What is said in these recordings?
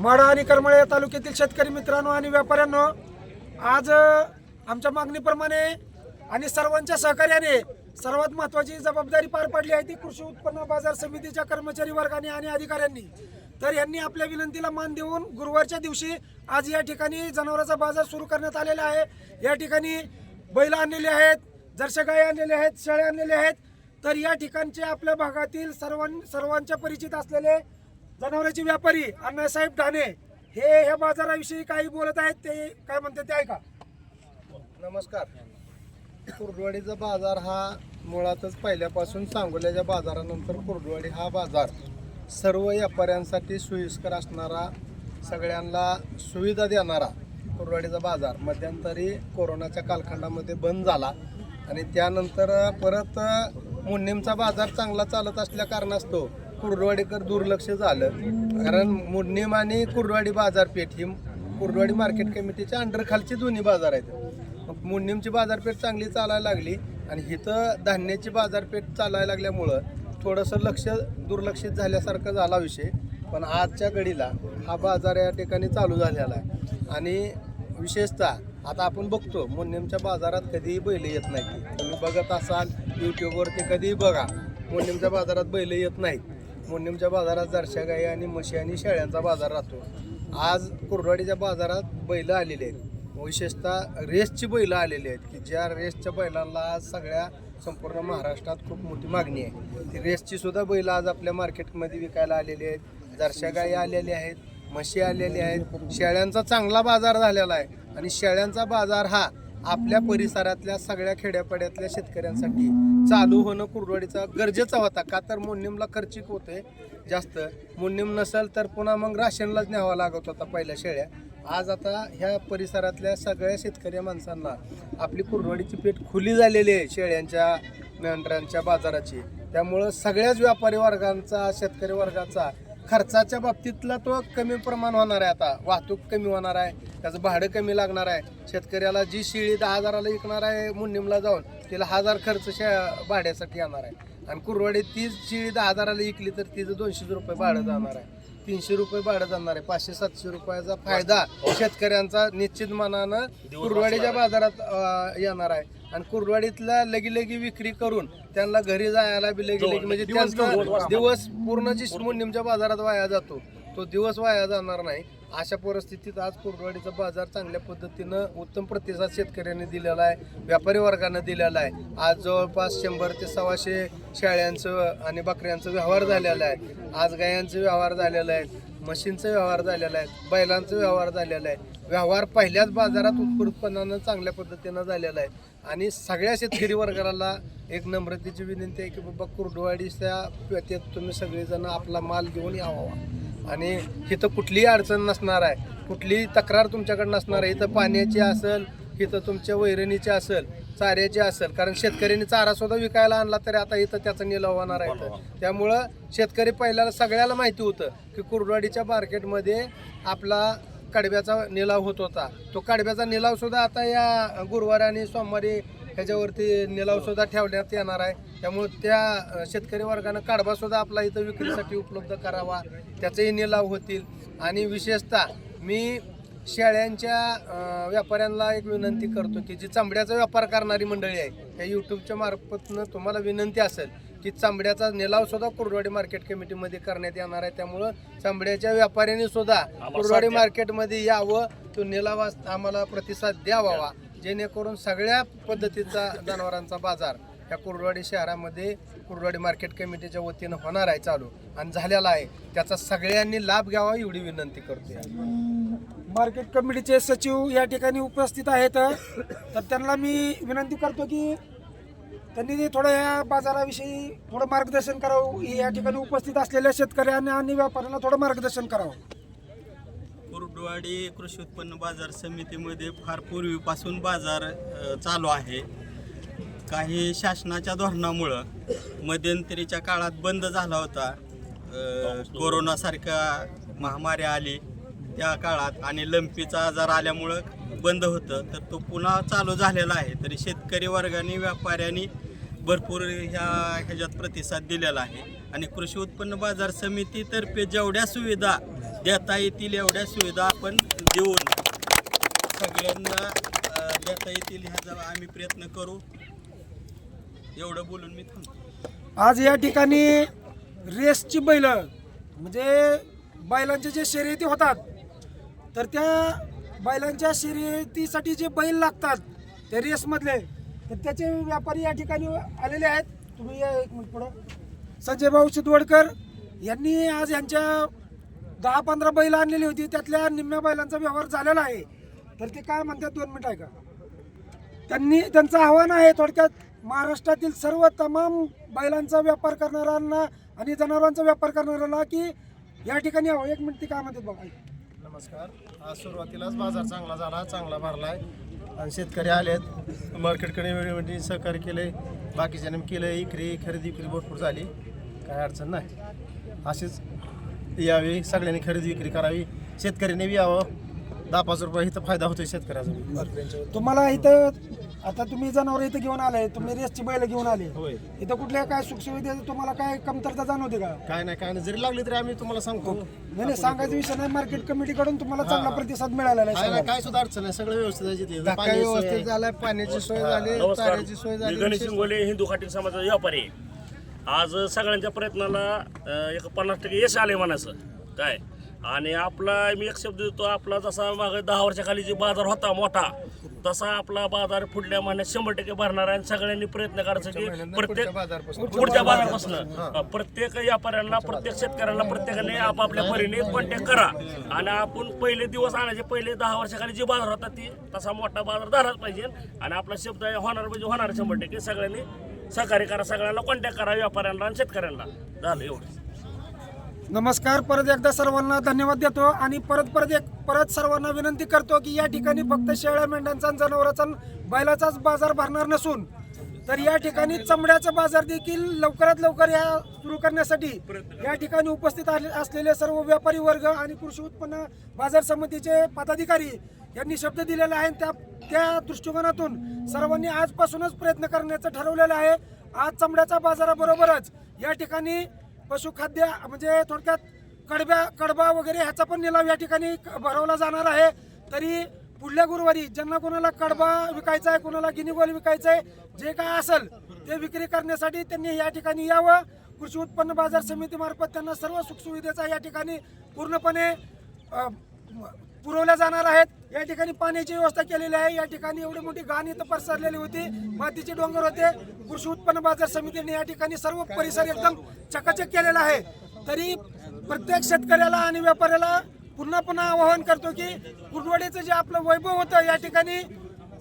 माडा आणि करमाळे या तालुक्यातील शेतकरी मित्रांनो आणि व्यापाऱ्यांनो आज आमच्या मागणीप्रमाणे आणि सर्वांच्या सहकार्याने सर्वात महत्त्वाची जबाबदारी पार पडली आहे ती कृषी उत्पन्न बाजार समितीच्या कर्मचारी वर्गाने आणि अधिकाऱ्यांनी. तर यांनी आपल्या विनंतीला मान देऊन गुरुवारच्या दिवशी आज या ठिकाणी जनावरांचा बाजार सुरू करण्यात आलेला आहे. या ठिकाणी बैल आणलेले आहेत जर्शा गाय आणलेले आहेत शेळ्या आणलेले आहेत. तर या ठिकाणचे आपल्या भागातील सर्वां सर्वांच्या परिचित असलेले जनावरांचे व्यापारी अण्णासाहेब ठाणे. हे ह्या बाजाराविषयी काही बोलत आहेत ते काय म्हणतात ते ऐका. नमस्कार. कुर्डवाडीचा बाजार हा मुळातच पहिल्यापासून सांगोल्याच्या बाजारानंतर कुर्डवाडी हा बाजार सर्व व्यापाऱ्यांसाठी सोयीस्कर असणारा सगळ्यांना सुविधा देणारा कुर्डवाडीचा बाजार. मध्यंतरी कोरोनाच्या कालखंडामध्ये बंद झाला आणि त्यानंतर परत मुन्नीमचा बाजार चांगला चालत असल्या कारणास्तव कुर्डवाडीकर दुर्लक्ष झालं. कारण मुन्नीम आणि कुर्डवाडी बाजारपेठ ही कुर्डवाडी मार्केट कमिटीच्या अंडरखालची दोन्ही बाजार आहेत. मग मुन्नीमची बाजारपेठ चांगली चालायला लागली आणि इथं धान्याची बाजारपेठ चालायला लागल्यामुळं थोडंसं लक्ष दुर्लक्षित झाल्यासारखं झाला विषय. पण आजच्या घडीला हा बाजार या ठिकाणी चालू झालेला आहे. आणि विशेषतः आता आपण बघतो मुन्नीमच्या बाजारात कधीही बैल येत नाही तुम्ही बघत असाल यूट्यूबवरती कधीही बघा मुन्नीमच्या बाजारात बैल येत नाहीत. मुन्नीमच्या बाजारात जरशा गाई आणि म्हशी आणि शेळ्यांचा बाजार राहतो. आज कुर्डवाडीच्या बाजारात बैलं आलेले आहेत. विशेषतः रेसची बैलं आलेली आहेत की ज्या रेसच्या बैलांना आज सगळ्या संपूर्ण महाराष्ट्रात खूप मोठी मागणी आहे. ती रेसची सुद्धा बैलं आज आपल्या मार्केटमध्ये विकायला आलेली आहेत. जरशा गाई आलेल्या आहेत म्हशी आलेल्या आहेत. शेळ्यांचा चांगला बाजार झालेला आहे. आणि शेळ्यांचा बाजार हा आपल्या परिसरातल्या सगळ्या खेड्यापाड्यातल्या शेतकऱ्यांसाठी चालू होणं कुरडवाडीचा गरजेचा होता. का तर मोन्यमला खर्चिक होते जास्त. मोन्यम नसेल तर पुन्हा मग राशनलाच न्यावा लागत होता पहिल्या शेळ्या. आज आता ह्या परिसरातल्या सगळ्या शेतकरी माणसांना आपली कुरडवाडीची पेठ खुली झालेली आहे शेळ्यांच्या मेंढरांच्या बाजाराची. त्यामुळं सगळ्याच व्यापारी वर्गांचा शेतकरी वर्गाचा खर्चाच्या बाबतीतला तो कमी प्रमाण होणार आहे आता. वाहतूक कमी होणार आहे. त्याचं भाडं कमी लागणार आहे. शेतकऱ्याला जी शिळी दहा हजाराला विकणार आहे मुन्नीमला जाऊन तिला हजार खर्च शे भाड्यासाठी येणार आहे. आणि कुरवाडी तीच शिळी दहा हजाराला विकली तर तिचं दोनशे रुपये भाडं जाणार आहे. तीनशे रुपये भाडं जाणार आहे. पाचशे सातशे रुपयाचा फायदा शेतकऱ्यांचा निश्चित मनानं कुरवाडीच्या बाजारात येणार आहे. आणि कुरवाडीतल्या लगी लगी विक्री करून त्यांना घरी जायला बी लगी लगी म्हणजे त्यांचा दिवस पूर्ण जी मुन्नीमच्या बाजारात वाया जातो तो दिवस वाया जाणार नाही. अशा परिस्थितीत आज कुर्डवाडीचा बाजार चांगल्या पद्धतीनं उत्तम प्रतिसाद शेतकऱ्यांनी दिलेला आहे व्यापारी वर्गानं दिलेला आहे. आज जवळपास शंभर ते सव्वाशे शेळ्यांचं आणि बकऱ्यांचं व्यवहार झालेला आहे. आज गायांचं व्यवहार झालेला आहे म्हशींचं व्यवहार झालेला आहे बैलांचं व्यवहार झालेला आहे. व्यवहार पहिल्याच बाजारात उत्पन्नानं चांगल्या पद्धतीनं झालेला आहे. आणि सगळ्या शेतकरी वर्गाला एक नम्रतेची विनंती आहे की बाबा कुर्डवाडीच्या पेठेत तुम्ही सगळेजण आपला माल घेऊन यावा. आणि इथं कुठलीही अडचण नसणार आहे. कुठलीही तक्रार तुमच्याकडे नसणार आहे. इथं पाण्याची असेल इथं तुमच्या वैरणीची असेल चाऱ्याची असेल कारण शेतकऱ्यांनी चारा सुद्धा विकायला आणला तरी आता इथं त्याचा निलाव होणार आहे इथं. त्यामुळं शेतकरी पहिल्याला सगळ्याला माहिती होतं की कुर्डवाडीच्या मार्केटमध्ये आपला कडब्याचा निलाव होत होता. तो कडब्याचा निलाव सुद्धा आता या गुरुवारी आणि सोमवारी ह्याच्यावरती निलाव सुद्धा ठेवण्यात येणार आहे. त्यामुळे त्या शेतकरी वर्गानं काढबा सुद्धा आपला इथं विक्रीसाठी उपलब्ध करावा. त्याचेही निलाव होतील. आणि विशेषतः मी शेळ्यांच्या व्यापाऱ्यांना एक विनंती करतो की जी चांबड्याचा व्यापार करणारी मंडळी आहे त्या यूट्यूबच्या मार्फतनं तुम्हाला विनंती असेल की चांबड्याचा निलाव सुद्धा कुर्डवाडी मार्केट कमिटीमध्ये करण्यात येणार आहे. त्यामुळं चांबड्याच्या व्यापाऱ्यांनी सुद्धा कुर्डवाडी मार्केटमध्ये यावं. तो निलावास आम्हाला प्रतिसाद द्यावा जेणेकरून सगळ्या पद्धतीचा जनावरांचा बाजार या कुर्डवाडी शहरामध्ये कुर्डवाडी मार्केट कमिटीच्या वतीनं होणार आहे चालू आणि झालेला आहे. त्याचा सगळ्यांनी लाभ घ्यावा एवढी विनंती करतो मार्केट कमिटीचे सचिव या ठिकाणी उपस्थित आहेत. तर त्यांना मी विनंती करतो की त्यांनी ते थोडं या बाजाराविषयी थोडं मार्गदर्शन करावं. या ठिकाणी उपस्थित असलेल्या शेतकऱ्यांना आणि व्यापाऱ्यांना थोडं मार्गदर्शन करावं. कुर्डुवाडी कृषी उत्पन्न बाजार समितीमध्ये फार पूर्वीपासून बाजार चालू आहे. काही शासनाच्या धोरणामुळं मध्यंतरीच्या काळात बंद झाला होता. कोरोनासारख्या महामारी आली त्या काळात आणि लंपीचा आजार आल्यामुळं बंद होतं. तर तो पुन्हा चालू झालेला आहे. तरी शेतकरी वर्गाने व्यापाऱ्यांनी भरपूर ह्या ह्याच्यात प्रतिसाद दिलेला आहे. आणि कृषी उत्पन्न बाजार समितीतर्फे जेवढ्या सुविधा देता येतील एवढ्या सुविधा आपण देऊन. सगळ्यांना देता येतील ह्याचा आम्ही प्रयत्न करू. एवढं बोलून मी थांबतो. आज या ठिकाणी रेसची बैल म्हणजे बैलांचे जे शर्यती होतात तर त्या बैलांच्या शर्यतीसाठी जे बैल लागतात ते रेसमधले तर त्याचे व्यापारी या ठिकाणी आलेले आहेत. तुम्ही या एक मिनिट पुढं. संजय भाऊ शिदवडकर यांनी आज यांच्या दहा पंधरा बैल आणलेली होती त्यातल्या निम्म्या बैलांचा व्यवहार झालेला आहे. तर ते काय म्हणतात दोन मिनिट ऐका. त्यांनी त्यांचं आव्हान आहे थोडक्यात महाराष्ट्रातील सर्व तमाम बैलांचा व्यापार करणाऱ्यांना आणि जनावरांचा व्यापार करणाऱ्यांना की या ठिकाणी यावं एक मिनिट ते काय म्हणतात बघा. नमस्कार. आज सुरुवातीलाच बाजार चांगला झाला चांगला भरलाय. आणि शेतकरी आलेत. मार्केटकडे वेळोवेळी सहकार्य केले बाकीच्याने केलं इकरी खरेदी विक्री भरपूर झाली. काय अडचण नाही. अशीच यावी सगळ्यांनी खरेदी विक्री करावी. शेतकऱ्यांनी बी यावं. दहा पाच रुपये इथं फायदा होतोय शेतकऱ्याचा. तुम्हाला इथं आता तुम्ही जनावर इथं घेऊन आले तुम्ही रेसची बैल घेऊन आले. होय. इथं कुठल्या काय सुखसुविधेचं तुम्हाला काय कमतरता जाणवते का? काय नाही काय नाही. जरी लागली तरी आम्ही तुम्हाला सांगतो. नाही नाही सांगायचा विषय नाही. मार्केट कमिटीकडून तुम्हाला चांगला प्रतिसाद मिळालेला आहे काय नाही. काय सुद्धा अडचण नाही. सगळं व्यवस्थित आहे जिथे. पाणी व्यवस्थित. झालाय पाण्याची सोय झाली नमस्कार. चाऱ्याची सोय मी झाली गणेश विशेष- हिंदू खाटी समाजाचा व्यापारी. आहे. आज सगळ्यांच्या प्रयत्नाला एक पन्नास टक्के यश आले म्हणायचं. काय? आणि आपला मी एक शब्द देतो आपला जसा माग दहा वर्षाखाली जे बाजार होता मोठा तसा आपला बाजार पुढल्या महिन्यात शंभर टक्के भरणार आहे. आणि सगळ्यांनी प्रयत्न करायचं की प्रत्येक पुढच्या बाजारपासून. प्रत्येक व्यापाऱ्यांना प्रत्येक शेतकऱ्यांना प्रत्येकाने आपापल्या परीने कॉन्टॅक्ट करा. आणि आपण पहिले दिवस आणायचे पहिले दहा वर्षाखाली जे बाजार होता ती तसा मोठा बाजार झालाच पाहिजे. आणि आपला शब्द होणार म्हणजे होणार शंभर टक्के. सगळ्यांनी सहकार्य करा सगळ्यांना कॉन्टॅक्ट करा व्यापाऱ्यांना आणि शेतकऱ्यांना. झालं एवढं. नमस्कार परत एकदा सर्वांना धन्यवाद देतो आणि परत परत एक परत सर्वांना विनंती करतो की या ठिकाणी फक्त शेळ्या मेंढ्यांचा आणि जनावरांचा आणि बैलाचाच बाजार भरणार नसून तर या ठिकाणी चमड्याचा बाजार देखील लवकरात लवकर या सुरू करण्यासाठी या ठिकाणी उपस्थित आले- असलेले सर्व व्यापारी वर्ग आणि कृषी उत्पन्न बाजार समितीचे पदाधिकारी यांनी शब्द दिलेला आहे. त्या त्या दृष्टिकोनातून सर्वांनी आजपासूनच प्रयत्न करण्याचं ठरवलेलं आहे. आज चमड्याच्या बाजाराबरोबरच या ठिकाणी पशुखाद्य म्हणजे थोडक्यात कडब्या कडबा वगैरे ह्याचा पण निलाव या ठिकाणी भरवला जाणार आहे. तरी पुढल्या गुरुवारी ज्यांना कोणाला कडबा विकायचा आहे कोणाला गिनीगोल विकायचा आहे जे काय असेल ते विक्री करण्यासाठी त्यांनी या ठिकाणी यावं. कृषी उत्पन्न बाजार समितीमार्फत त्यांना सर्व सुखसुविधेचा या ठिकाणी पूर्णपणे पुरवल्या जाणार आहेत. या ठिकाणी पाण्याची व्यवस्था केलेली आहे. या ठिकाणी एवढी मोठी घाण इथं पसरलेली होती. मातीचे डोंगर होते. कृषी उत्पन्न बाजार समितीने या ठिकाणी सर्व परिसर एकदम चकाचक केलेला आहे. तरी प्रत्येक शेतकऱ्याला आणि व्यापाऱ्याला पुन्हा पुन्हा आवाहन करतो की कुरवडीचं जे आपलं वैभव होतं या ठिकाणी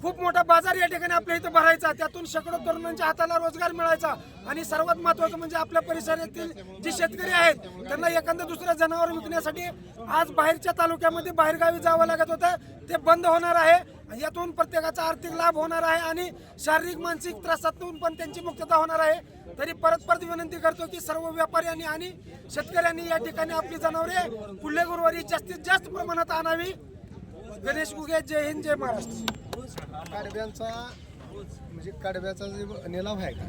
खूप मोठा बाजार या ठिकाणी आपल्या इथं भरायचा. त्यातून शेकडो तरुणांच्या हाताला रोजगार मिळायचा. आणि सर्वात महत्वाचं म्हणजे आपल्या परिसरातील जे शेतकरी आहेत त्यांना एखादं दुसरं जनावर विकण्यासाठी आज बाहेरच्या तालुक्यामध्ये बाहेरगावी जावं लागत होतं. ते बंद होणार आहे. यातून प्रत्येकाचा आर्थिक लाभ होणार आहे आणि शारीरिक मानसिक त्रासातून पण त्यांची मुक्तता होणार आहे. तरी परत परत विनंती करतो की सर्व व्यापाऱ्यांनी आणि शेतकऱ्यांनी या ठिकाणी आपली जनावरे पुढल्या गुरुवारी जास्तीत जास्त प्रमाणात आणावी. गणेश गुगे जय हिंद जय महाराष्ट्र. कडब्यांचा म्हणजे कडब्याचा जे निलाव आहे का?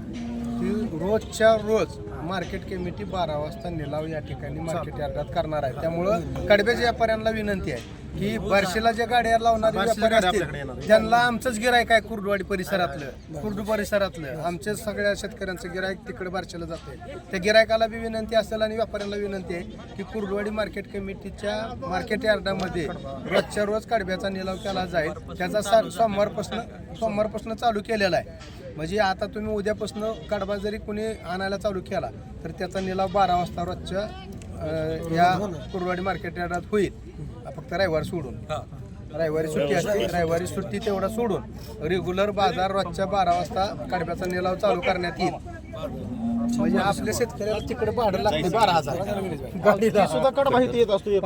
ती रोजच्या रोज मार्केट कमिटी बारा वाजता निलाव या ठिकाणी मार्केट यार्डात करणार आहे. त्यामुळं कडब्याच्या व्यापाऱ्यांना विनंती आहे. की बार्शीला ज्या गाड्या लावणारे व्यापारी असतील त्यांना आमचंच गिरायक आहे कुर्डवाडी परिसरातलं. कुर्डू परिसरातलं. आमच्याच सगळ्या शेतकऱ्यांचं गिरायक तिकडे बार्शीला जाते त्या गिरायकाला बी विनंती असेल आणि व्यापाऱ्यांना विनंती आहे की कुर्डवाडी मार्केट कमिटीच्या मार्केट यार्डामध्ये रोजच्या रोज कडब्याचा निलाव केला जाईल. त्याचा सा- सोमवारपासून सोमवारपासून चालू केलेला आहे. म्हणजे आता तुम्ही उद्यापासून कडबा जरी कोणी आणायला चालू केला तर त्याचा निलाव बारा वाजता रोजच्या या कुरवाडी मार्केट यार्डात होईल. फक्त रविवार सोडून. रविवारी सुट्टी असते रविवारी सुट्टी तेवढा सोडून रेग्युलर बाजार रोजच्या बारा वाजता कडब्याचा निलाव चालू करण्यात येईल. म्हणजे आपल्या शेतकऱ्याला तिकडे भाडं लागते बारा हजार. गाडी सुद्धा कडबा येत असतो.